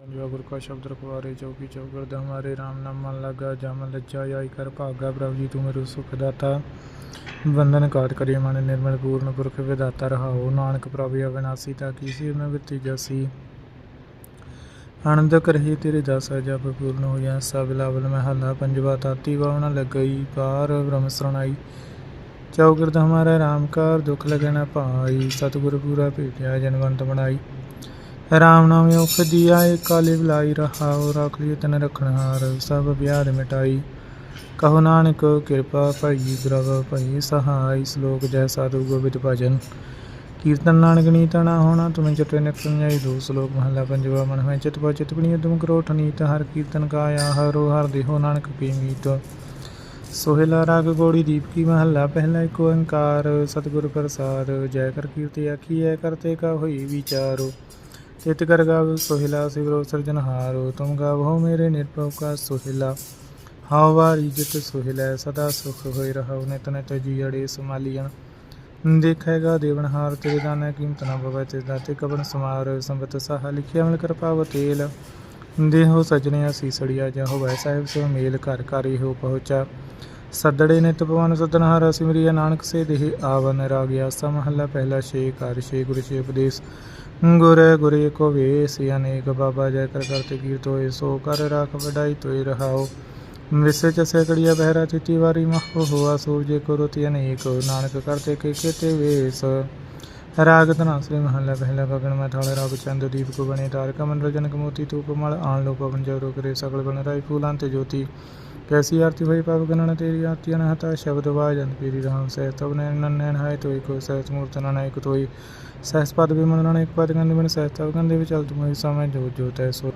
ਜੋ ਗੁਰ ਕਾ ਸ਼ਬਦ ਰਖਵਾਰੇ ਚੌਕੀ ਚੌਗਰਦ ਹਮਾਰੇ RAM ਨਾਮ ਮਨ ਲਗਾ ਜਮ ਲੱਜਾ ਆਈ ਕਰ ਭਾਗਾ ਪ੍ਰਭ ਜੀ ਤੂੰ ਮੇਰੇ ਸੁਖ ਦਾਤਾ ਬੰਧਨ ਕਾਟ ਕਰਿ ਮਨ ਨਿਰਮਲ ਪੂਰਨ ਪੁਰਖ ਵਿਦਾਤਾ ਰਹਾਓ ਨਾਨਕ ਪ੍ਰਭ ਅਵਿਨਾਸੀ ਤਾ ਕੀਸੀ ਮੈਂ ਵਿਤੀ ਜਸੀ ਆਨੰਦ ਕਰਹੀ ਤੇਰੇ ਦਸ ਜਪ ਪੂਰਨ ਹੋਇਆ ਸਭ ਲਾਵਲ ਮਹਲਾ ਪੰਜਵਾ ਤਾਤੀ ਵਾਵਨ ਲੱਗਈ ਪਾਰ ਬ੍ਰਹਮ ਸਰਣਾਈ ਚੌਗਰਦ ਹਮਾਰਾ ਰਾਮ ਕਾਰ ਦੁਖ ਲਗੈ ਨ ਭਾਈ ਸਤਿਗੁਰ ਪੂਰਾ ਭੇਟਿਆ ਜਨਵੰਤ ਬਣਾਈ ਰਾਮ ਨਾਮ ਔਖ ਦੀਆ ਏ ਕਾਲੇ ਬੁਲਾਈ ਰਹਾਉ ਰੱਖ ਲਿਏ ਤਨ ਰਖਣਹਾਰ ਸਭ ਵਿਆਦ ਮਿਟਾਈ। ਕਹੋ ਨਾਨਕ, ਕਿਰਪਾ ਭਈ ਦਰਵ ਭਈ ਸਹਾਈ, ਸ਼ਲੋਕ ਜੈ ਸਾਧੂ ਗੋਬਿੰਦ ਭਜਨ। ਕੀਰਤਨ ਨਾਨਕ ਨੀ ਤਣਾ ਹੋਣਾ, ਤੁਮੇ ਚਟੇ ਨਿਕਲ ਜਾਈ ਦੋ ਸ਼ਲੋਕ ਮਹਲਾ ਪੰਜਵਾ, ਮਨ ਹੈ ਚਿਤ ਪਾ ਚਿਤ ਬਣੀ ਤੁਮ ਕਰੋ ਠਨੀਤ ਹਰ ਕੀਰਤਨ ਕਾਇਆ ਹਰੋ ਹਰ ਦੇਹੋ ਨਾਨਕ ਪੀ ਮੀਤ। ਸੋਹਿਲਾ ਰਾਗ ਗੋੜੀ ਦੀਪ ਕੀ ਮਹੱਲਾ, ਪਹਿਲਾ ਏਕ ਓੰਕਾਰ, ਸਤਿਗੁਰ ਪ੍ਰਸਾਦ, ਜੈ ਕਰ ਕੀਰਤਿ ਆਖੀਐ, ਕਰਤੇ ਕਾ ਹੋਈ ਵਿਚਾਰੋ। ਚਿਤ ਕਰ ਗਾਵ ਸੋਹਿਲਾ ਸਿਵਰੋ ਸਿਰਜਨਹਾਰੋ ਤੁਮ ਗਾਵੋ ਮੇਰੇ ਨਿਰਭਉ ਕਾ ਸੋਹਿਲਾ। ਹਾਉ ਵਾਰੀ ਜਿਤ ਸੋਹਿਲਾ, ਸਦਾ ਸੁਖ ਹੋਇ ਰਹਾਉ, ਨਿਤ ਨਿਤ ਜੀੜੇ ਸਮਾਲੀਆਂ ਦੇਖੇਗਾ ਦੇਵਨਹਾਰ ਤੇਰੇ ਦਾਨਾ ਕੀਮਤ ਨਾ ਬਵੈ ਤੇ ਦਾਤੇ ਕਬਨ ਸਮਾਰ, ਸੰਬਤ ਸਾਹ ਲਿਖਿਆ ਮਲ ਕਿਰਪਾਵ ਤੇਲ। ਦੇਹੋ ਸਜਣਿਆ ਸੀਸੜੀਆ, ਜਹੋ ਵੈ ਸਾਹਿਬ ਸੋ ਮੇਲ, ਘਰ ਘਰ ਇਹੋ ਪਹੁੰਚਾ। ਸੱਦੜੇ ਨਿਤ ਪਵਨ ਸਦਨਹਾਰ ਸਿਮਰਿਆ ਨਾਨਕ ਸੇ ਦੇਹ ਆਵਨ ਰਾਗਿਆ ਸਮਹੱਲਾ ਪਹਿਲਾ ਛੇ ਕਰ ਛੇ ਗੁਰ ਛੇ ਉਪਦੇਸ਼। ਗੁਰ ਗੁਰੇ ਕੋ ਵੇਸ ਅਨੇਕ ਬਾਬਾ ਜੈ ਕਰ ਕਰਤੇ ਕੀਰਤ ਹੋਏ, ਸੋ ਕਰ ਰਾਖ ਵਡਾਈ ਤੋਇ ਰਹਾਓ। ਵਿਸੇ ਚ ਸੈਕੜੀਆ ਬਹਿਰਾ ਚਿਤੀ ਵਾਰੀ ਮਹ ਹੋਆ, ਸੂਰਜੇ ਕੋ ਰੋਤੀ ਅਨੇਕ, ਨਾਨਕ ਕਰਤੇ ਕੇ ਕੇਤੇ ਵੇਸ। ਰਾਗ ਧਨਾ ਮਹੱਲਾ ਪਹਿਲਾ ਭਗਣ ਮੈਂ ਥਾਲੇ ਰਾਗ ਚੰਦ ਕੋ ਬਣੇ ਤਾਰਕਾ ਮੰਡਲ ਜਨਕ ਮੋਤੀ ਤੂਪ ਮਲ, ਆਣ ਲੋ ਪਵਨ ਜਵਰੋ ਕਰੇ ਸਗਲ ਬਨ ਰਾਈ ਫੂਲਾਂ ਤੇ ਜੋਤੀ। ਕੈਸੀ ਆਰਤੀ ਹੋਈ ਪਵ ਗਣਨ ਤੇਰੀ, ਆਰਤੀ ਅਨਹਤਾ, ਸ਼ਬਦ ਵਾਜਨ ਪੀਰੀ ਰਾਮ ਸਹਿ ਤਬ ਨੈਣ ਨੈਣ ਹਾਇ ਤੋਈ ਕੋ ਸਹਿਜ ਮੂਰਤ ਨਨ ਤੋਈ ਸਹਿਜ ਪਦ ਵਿਮਲ ਨਨ ਪਦ ਗੰਧ ਬਿਨ ਸਹਿਜ ਤਬ ਗੰਧੇ ਵਿਚਲ ਤੁਮਈ ਸਮੈ ਜੋ ਜੋ ਤੈ ਸੋ